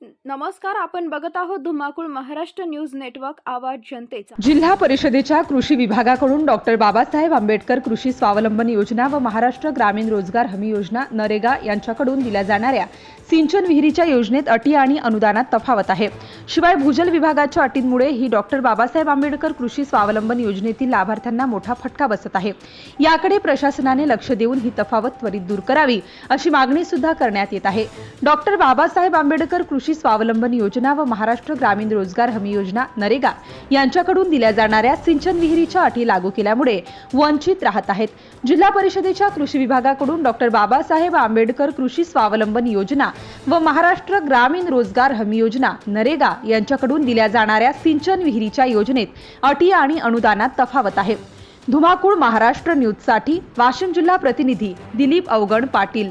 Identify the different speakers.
Speaker 1: नमस्कार आपण बघत आहोत धुमाकूळ महाराष्ट्र न्यूज नेटवर्क आवाज जनतेचा.
Speaker 2: जिल्हा परिषदेच्या कृषी विभागाकडून डॉक्टर बाबासाहेब आंबेडकर कृषी स्वावलंबन योजना व महाराष्ट्र ग्रामीण रोजगार हमी योजना नरेगा यांच्याकडून दिल्या जाणाऱ्या सिंचन विहिरीच्या योजनेत अटी आणि अनुदानात तफावत आहे. शिवाय भूजल विभागाच्या अटींमुळे ही डॉक्टर बाबासाहेब आंबेडकर कृषी स्वावलंबन योजनेतील लाभार्थ्यांना मोठा फटका बसत आहे. याकडे प्रशासनाने लक्ष देऊन ही तफावत त्वरित दूर करावी अशी मागणी सुद्धा करण्यात येत आहे. डॉक्टर बाबासाहेब आंबेडकर कृषी स्वावलंबन योजना व महाराष्ट्र ग्रामीण रोजगार हमी योजना नरेगा यांच्याकडून दिल्या जाणाऱ्या सिंचन विहिरीच्या अटी लागू केल्यामुळे वंचित राहत आहेत. जिल्हा परिषदेच्या कृषी विभागाकडून डॉक्टर बाबासाहेब आंबेडकर कृषी स्वावलंबन योजना व महाराष्ट्र ग्रामीण रोजगार हमी योजना नरेगा यांच्याकडून दिल्या जाणाऱ्या सिंचन विहिरीच्या योजनेत अटी आणि अनुदानात तफावत आहे. धुमाकूळ महाराष्ट्र न्यूजसाठी वाशिम जिल्हा प्रतिनिधी दिलीप अवगण पाटील.